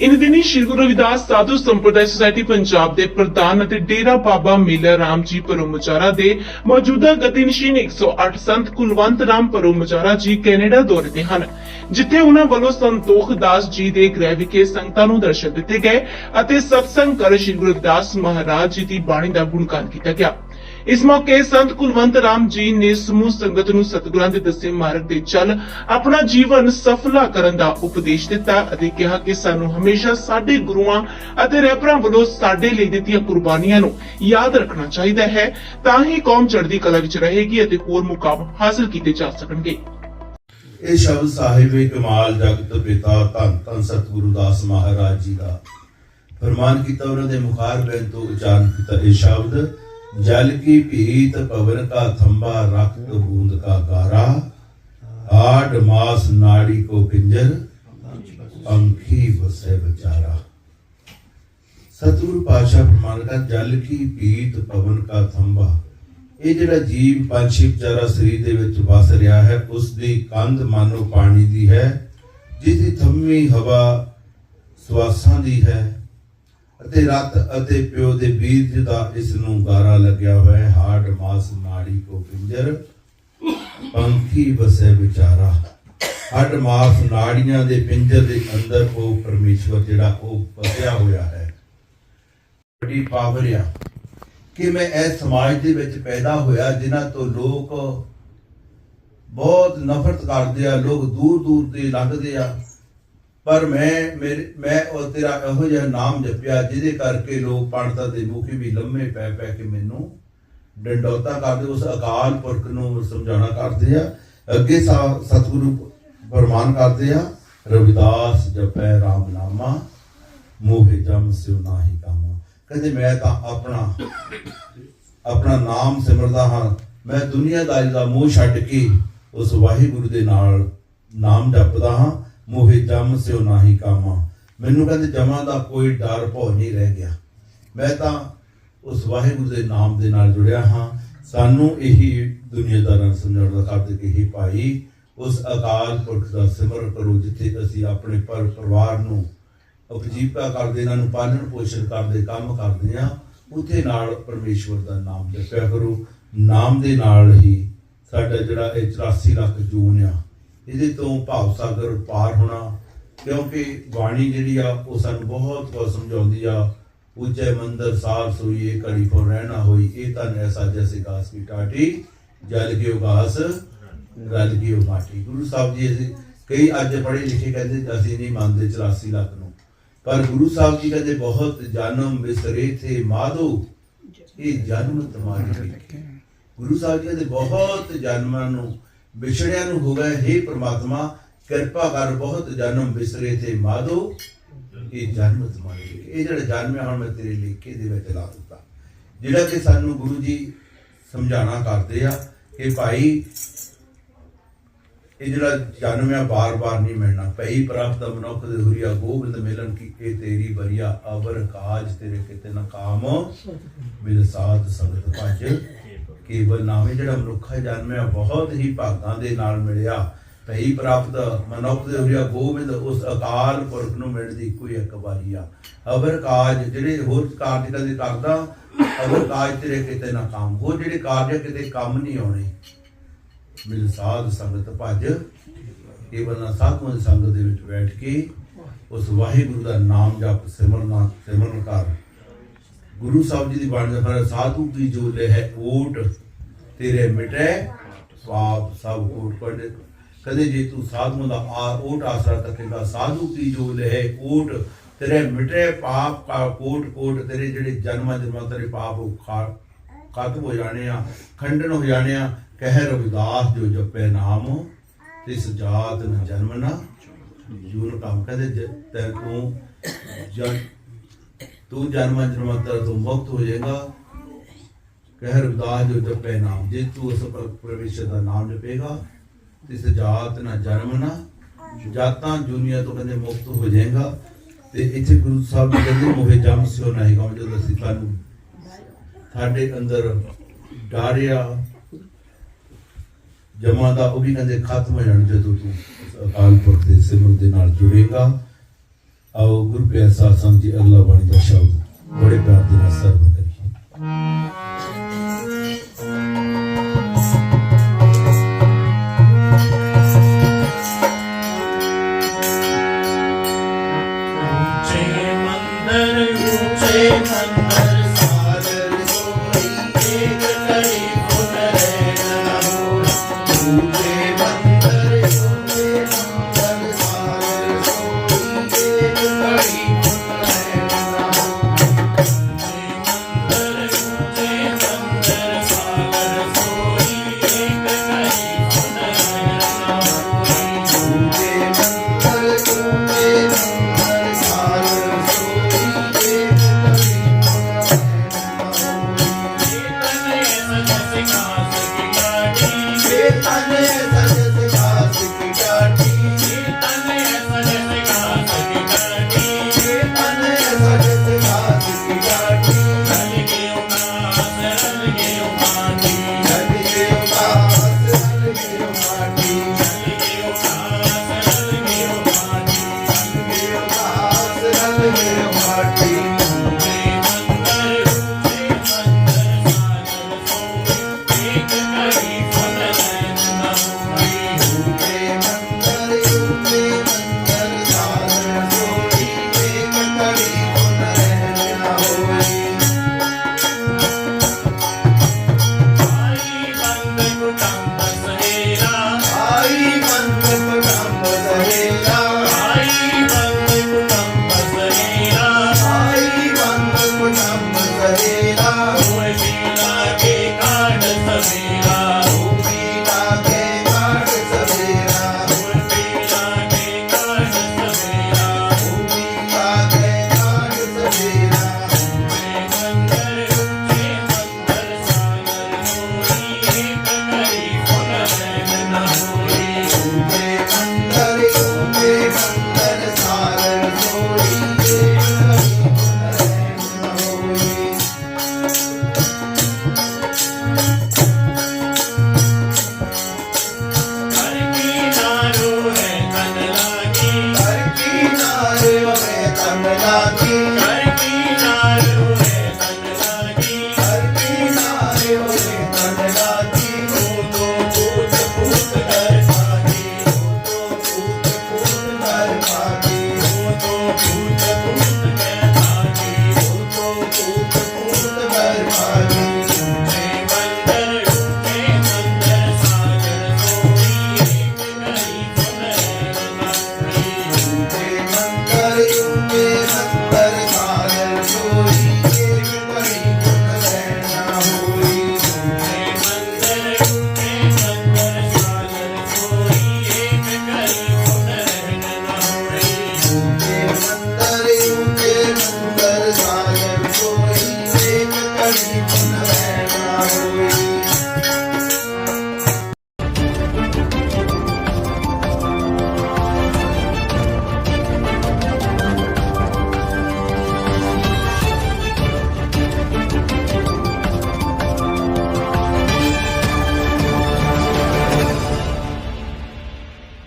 ਇਨ ਦਿਨੀ ਸ਼੍ਰੀ ਗੁਰੂ ਰਵਿਦਾਸ ਸਾਧੂ ਸੰਪਰਦਾਇ ਸੁਸਾਇਟੀ ਪੰਜਾਬ ਦੇ ਪ੍ਰਧਾਨ ਅਤੇ ਡੇਰਾ ਬਾਬਾ ਮੇਲਾ ਰਾਮ ਜੀ ਪਰੋਮਚਾਰਾ ਦੇ ਮੌਜੂਦਾ ਗਤੀਨਸ਼ੀਨ 108 ਸੰਤ ਕੁਲਵੰਤ ਰਾਮ ਪਰੋਮਚਾਰਾ ਜੀ ਕੈਨੇਡਾ ਦੌਰੇ ਤੇ ਹਨ, ਜਿੱਥੇ ਉਹਨਾਂ ਵੱਲੋਂ ਸੰਤੋਖ ਦਾਸ ਜੀ ਦੇ ਗ੍ਰਹਿ ਵਿਖੇ ਸੰਗਤਾਂ ਨੂੰ ਦਰਸ਼ਨ ਦਿੱਤੇ ਗਏ ਅਤੇ ਸਤਸੰਗ ਕਰ ਸ਼੍ਰੀ ਗੁਰੂ ਰਵਿਦਾਸ ਮਹਾਰਾਜ ਜੀ ਦੀ ਬਾਣੀ ਦਾ ਗੁਣਗਾਨ ਕੀਤਾ ਗਿਆ। ਇਸ ਮੌਕੇ ਸੰਤ ਕੁਲਵੰਤ ਰਾਮ ਜੀ ਨੇ ਸਮੂਹ ਸੰਗਤ ਨੂੰ ਸਤਿਗੁਰਾਂ ਦੇ ਦੱਸੇ ਮਾਰਗ ਤੇ ਚੱਲ ਆਪਣਾ ਜੀਵਨ ਸਫਲਾ ਕਰਨ ਦਾ ਉਪਦੇਸ਼ ਦਿੱਤਾ ਅਤੇ ਕਿਹਾ ਕਿ ਸਾਨੂੰ ਹਮੇਸ਼ਾ ਸਾਡੇ ਗੁਰੂਆਂ ਅਤੇ ਰਹਿਬਰਾਂ ਵੱਲੋਂ ਸਾਡੇ ਲਈ ਦਿੱਤੀਆਂ ਕੁਰਬਾਨੀਆਂ ਨੂੰ ਯਾਦ ਰੱਖਣਾ ਚਾਹੀਦਾ ਹੈ, ਤਾਂ ਹੀ ਕੌਮ ਚੜ੍ਹਦੀ ਕਲਾ ਵਿੱਚ ਰਹੇਗੀ ਅਤੇ ਹੋਰ ਮੁਕਾਮ ਹਾਸਲ ਕੀਤੇ ਜਾ ਸਕਣਗੇ। ਇਹ ਸ਼ਬਦ ਸਾਹਿਬੇ ਕਮਾਲ ਜਗਤ ਪਿਤਾ ਧੰਨ ਧੰਨ ਸਤਿਗੁਰੂ ਦਾਸ ਮਹਾਰਾਜ ਜੀ ਦਾ। ਫਰਮਾਨ ਕੀਤਾ ਉਹਨਾਂ ਦੇ ਮੁਖਾਰ ਬੈਨ ਤੋਂ ਉਚਾਰਨ ਕੀਤਾ ਇਹ ਸ਼ਬਦ ਜਲ ਕੀ ਭੀਤ ਪਵਨ ਕਾ ਥੰਬਾ ਰਖਤ ਬੂੰਦ ਕਾ ਗਾਰਾ ਆਡ ਮਾਸ ਨਾੜੀ ਕੋ ਪਿੰਜਰ, ਪੰਖੀ ਵਸੇ ਵਿਚਾਰਾ। ਸਤਿਗੁਰੂ ਪਾਸ਼ਾ ਫਰਮਾਨ ਕਰ, ਜਲ ਕੀ ਭੀਤ ਪਵਨ ਕਾ ਥੰਬਾ। ਇਹ ਜਿਹੜਾ ਜੀਵ ਪੰਛੀ ਵਿਚਾਰਾ ਸਰੀਰ ਦੇ ਵਿੱਚ ਵਸ ਰਿਹਾ ਹੈ, ਉਸ ਦੀ ਕੰਧ ਮਾਨੋ ਪਾਣੀ ਦੀ ਹੈ ਜਿਸ ਦੀ ਥੰਮੀ ਹਵਾ ਸਵਾਸਾਂ ਦੀ ਹੈ ਅਤੇ ਰਤ ਅਤੇ ਪਿਓ ਦੇ ਬੀਜ ਦਾ ਇਸ ਨੂੰ ਗਾਰਾ ਲੱਗਿਆ ਹੋਇਆ ਹੈ। ਹਾਰਡ ਮਾਸ ਨਾੜੀ ਕੋ ਪਿੰਜਰ ਪੰਖੀ ਵਸੇ ਵਿਚਾਰਾ। ਹੱਡ, ਮਾਸ, ਨਾੜੀਆਂ ਦੇ ਪਿੰਜਰ ਦੇ ਅੰਦਰ ਉਹ ਪਰਮੇਸ਼ਵਰ ਜਿਹੜਾ ਉਹ ਵਸਿਆ ਹੋਇਆ ਹੈ। ਬੜੀ ਪਾਵਰ ਆ ਕਿ ਮੈਂ ਇਹ ਸਮਾਜ ਦੇ ਵਿੱਚ ਪੈਦਾ ਹੋਇਆ, ਜਿਨ੍ਹਾਂ ਤੋਂ ਲੋਕ ਬਹੁਤ ਨਫ਼ਰਤ ਕਰਦੇ ਆ, ਲੋਕ ਦੂਰ ਦੂਰ ਤੇ ਲੰਘਦੇ ਆ। ਪਰ ਮੈਂ ਮੇਰੇ, ਮੈਂ ਉਹ ਤੇਰਾ ਇਹੋ ਜਿਹਾ ਨਾਮ ਜਪਿਆ ਜਿਹਦੇ ਕਰਕੇ ਲੋਕ ਪੰਡਤਾਂ ਦੇ ਮੁਖੀ ਵੀ ਲੰਮੇ ਪੈ ਪੈ ਕੇ ਮੈਨੂੰ ਡੰਡੌਤਾ ਕਰਦੇ, ਉਸ ਅਕਾਲ ਪੁਰਖ ਨੂੰ ਸਮਝਾਉਣਾ ਕਰਦੇ ਆ। ਅੱਗੇ ਸਤਿਗੁਰੂ ਫਰਮਾਨ ਕਰਦੇ ਆ, ਰਵਿਦਾਸ ਜਪੈ RAM ਨਾਮਾ ਮੋਹਿ ਜਮ ਸਿਉ ਨਾਹੀ ਕਾਮਾ। ਕਹਿੰਦੇ, ਮੈਂ ਤਾਂ ਆਪਣਾ ਆਪਣਾ ਨਾਮ ਸਿਮਰਦਾ ਹਾਂ। ਮੈਂ ਦੁਨੀਆਦਾਰੀ ਦਾ ਮੋਹ ਛੱਡ ਕੇ ਉਸ ਵਾਹਿਗੁਰੂ ਦੇ ਨਾਲ ਨਾਮ ਜਪਦਾ ਹਾਂ। ਮੋਹਿ ਜਮ ਸਿਉ ਨਾਹੀ ਕਾਮਾ। ਮੈਨੂੰ ਕਹਿੰਦੇ ਜਮਾਂ ਦਾ ਕੋਈ ਡਰ ਭੋ ਨਹੀਂ ਰਹਿ ਗਿਆ। ਮੈਂ ਤਾਂ ਉਸ ਵਾਹਿਗੁਰੂ ਦੇ ਨਾਮ ਦੇ ਨਾਲ ਜੁੜਿਆ ਹਾਂ। ਸਾਨੂੰ ਇਹੀ ਦੁਨੀਆਦਾਰਾਂ ਨੂੰ ਸਮਝਾਉਣ ਦਾ ਕਰਦੇ ਕਿ ਹੀ ਭਾਈ, ਉਸ ਅਕਾਲ ਪੁਰਖ ਦਾ ਸਿਮਰਨ ਕਰੋ ਜਿੱਥੇ ਅਸੀਂ ਆਪਣੇ ਪਰ ਪਰਿਵਾਰ ਨੂੰ ਉਪਜੀਵਕਾ ਕਰਦੇ ਇਹਨਾਂ ਨੂੰ ਪਾਲਣ ਪੋਸ਼ਣ ਕਰਦੇ, ਕੰਮ ਕਰਦੇ ਆ ਉੱਥੇ ਨਾਲ ਪਰਮੇਸ਼ਵਰ ਦਾ ਨਾਮ ਜਪਿਆ ਕਰੋ। ਨਾਮ ਦੇ ਨਾਲ ਹੀ ਸਾਡਾ ਜਿਹੜਾ ਇਹ 84 ਲੱਖ ਜੂਨ ਆ ਇਹਦੇ ਤੋਂ ਭਾਵ ਸਾਗਰ ਪਾਰ ਹੋਣਾ, ਕਿਉਂਕਿ ਬਾਣੀ ਜਿਹੜੀ ਆ, ਉਹ ਸਾਨੂੰ ਬਹੁਤ ਕੁਝ ਸਮਝਾਉਂਦੀ ਆ, ਉੱਚੇ ਮੰਦਰ ਸਾਰ ਸੋਈਏ ਕੜੀ ਕੋ ਰਹਿਣਾ ਹੋਈ, ਇਹ ਤਾਂ ਐਸਾ ਜੈਸੇ ਘਾਸ ਕੀ ਟਾਟੀ ਜਲ ਕੀ ਉਗਾਸ ਰਲ ਕੀ ਮਾਟੀ। ਗੁਰੂ ਸਾਹਿਬ ਜੀ ਅਸੀਂ ਕਈ ਅੱਜ ਪੜ੍ਹੇ ਲਿਖੇ ਕਹਿੰਦੇ, ਅਸੀਂ ਨਹੀਂ ਮੰਨਦੇ 84 ਲੱਖ ਨੂੰ। ਪਰ ਗੁਰੂ ਸਾਹਿਬ ਜੀ ਕਹਿੰਦੇ, ਬਹੁਤ ਜਨਮ ਵਿਸਰੇ ਥੇ ਮਾਧੋ, ਇਹ ਜਨਮ ਤੁਹਾਡੇ ਗੁਰੂ ਸਾਹਿਬ ਜੀ ਕਹਿੰਦੇ, ਬਹੁਤ ਜਨਮਾਂ ਨੂੰ ਵਿਛੜਿਆਂ ਨੂੰ ਹੋ ਗਏ हे ਪ੍ਰਮਾਤਮਾ ਕਿਰਪਾ ਕਰ ਬਹੁਤ ਜਨਮ ਵਿਸਰੇ ਥੇ ਮਾਧੋ ਇਹ ਜਨਮ ਤੁਹਾਡੇ ਇਹ ਜਿਹੜਾ ਜਨਮ ਹੈ ਹੁਣ ਮੈਂ ਤੇਰੇ ਲੇਖੇ ਦੇ ਵਿੱਚ ਲਾ ਦਿੱਤਾ। ਜਿਹੜਾ ਕਿ ਸਾਨੂੰ ਗੁਰੂ ਜੀ ਸਮਝਾਣਾ ਕਰਦੇ ਆ ਕਿ ਭਾਈ ਇਹ ਜਿਹੜਾ ਜਨਮ ਆ ਬਾਰ-ਬਾਰ ਨਹੀਂ ਮਿਲਣਾ। ਪਈ ਪ੍ਰਾਪਤ ਮਨੁੱਖ ਦੇ ਹੁਰੀਆ ਗੋਬਿੰਦ ਮਿਲਨ ਕੀ ਇਹ ਤੇਰੀ ਬਰੀਆ ਅਵਰ ਕਾਜ ਤੇਰੇ ਕਿਤੇ ਨਾ ਕਾਮ ਮਿਲ ਸਾਧ ਸੰਗਤ ਭਜ। ਕੇਵਲ ਨਾਮੇ ਜਿਹੜਾ ਮਨੁੱਖਾ ਜਨਮਿਆ ਬਹੁਤ ਹੀ ਭਾਗਾਂ ਦੇ ਨਾਲ ਮਿਲਿਆ। ਪਈ ਪ੍ਰਾਪਤ ਮਨੁੱਖ ਦੇ ਹੁਰੀਆ ਗੋਬਿੰਦ, ਉਸ ਅਕਾਲ ਪੁਰਖ ਨੂੰ ਮਿਲਦੀ ਕੋਈ ਇੱਕ ਅਵਰ ਕਾਜ ਜਿਹੜੇ ਹੋਰ ਕਾਰਜ ਕਦੇ ਕਰਦਾ, ਅਵਰ ਕਾਜ ਤੇਰੇ ਕਿਤੇ ਨਾ ਕੰਮ। ਉਹ ਜਿਹੜੇ ਕਾਰਜ ਕਿਤੇ ਕੰਮ ਨਹੀਂ ਆਉਣੇ। ਮਿਲ ਸਾਧ ਸੰਗਤ ਭਜ, ਕੇਵਲ ਨਾ ਸਾਧੂਆਂ ਦੀ ਸੰਗਤ ਦੇ ਵਿੱਚ ਬੈਠ ਕੇ ਉਸ ਵਾਹਿਗੁਰੂ ਦਾ ਨਾਮ ਜਪ ਸਿਮਰਨਾ, ਸਿਮਰਨ ਕਰ। ਗੁਰੂ ਸਾਹਿਬ ਜੀ ਦੀ ਬਾਣੀ ਦਾ ਫਰ ਸਾਧੂ ਕੀ ਜੋ ਲੈ ਓਟ ਤੇਰੇ ਮਿਟੇ ਪਾਪ ਸਭ ਕੋਟ ਪੜੇ ਕਦੇ ਜੇ ਤੂੰ ਸਾਧੂਆਂ ਦਾ ਆ ਓਟ ਆਸਰਾ ਤੱਕੇਗਾ ਸਾਧੂ ਕੀ ਜੋ ਲੈ ਓਟ ਤੇਰੇ ਮਿਟੇ ਪਾਪ ਕਾ ਕੋਟ ਕੋਟ, ਤੇਰੇ ਜਿਹੜੇ ਜਨਮ ਜਨਮਾਂ ਤੇਰੇ ਪਾਪ ਉਹ ਖਤਮ ਹੋ ਜਾਣੇ ਆ, ਖੰਡਨ ਹੋ ਜਾਣੇ ਆ। ਕਹਿ ਰਵਿਦਾਸ ਜੋ ਜਪੇ ਨਾਮ, ਤਿਸ ਜਾਤ ਨ ਜਨਮ ਨਾ। ਜੂਨ ਕੰਮ ਕਹਦੇ ਜ- ਜਨ ਤੂੰ ਜਨਮ ਜਨਮਾਂਤਰ ਤੋਂ ਮੁਕਤ ਹੋ ਜਾਏਗਾ। ਕਹਿ ਰਵਿਦਾਸ ਜੋ ਜਪੇ ਨਾਮ ਜੇ ਤੂੰ ਉਸ ਪਰਮੇਸ਼ਰ ਦਾ ਨਾਮ ਜਪੇਗਾ, ਤਿਸ ਜਾਤ ਨ ਜਨਮ ਨਾ, ਜਾਤਾਂ ਜੁਨੀਆਂ ਤੋਂ ਕਹਿੰਦੇ ਮੁਕਤ ਹੋ ਜਾਏਗਾ। ਤੇ ਇੱਥੇ ਗੁਰੂ ਸਾਹਿਬ ਜੀ ਕਹਿੰਦੇ, ਮੋਹਿ ਜਮ ਸਿਓ ਨਹੀਂ ਕਮ ਜਦੋਂ ਅਸੀਂ ਤੁਹਾਨੂੰ ਸਾਡੇ ਅੰਦਰ ਡਾਰਿਆ, ਜਮਾ ਦਾ, ਉਹ ਵੀ ਕਹਿੰਦੇ ਖਤਮ ਹੋ ਜਾਣ ਜਦੋਂ ਤੂੰ ਅਕਾਲ ਪੁਰਖ ਦੇ ਸਿਮਰਨ ਦੇ ਨਾਲ ਜੁੜੇਗਾ। ਆਓ ਗੁਰੂ ਸਾਹਿਬ ਜੀ ਅਗਲਾ ਬਾਣੀ ਦਾ ਸ਼ਬਦ ਬੜੇ ਪਿਆਰ ਦੇ ਨਾਲ ਸਰਵ ਕਰੀਏ। Thank you.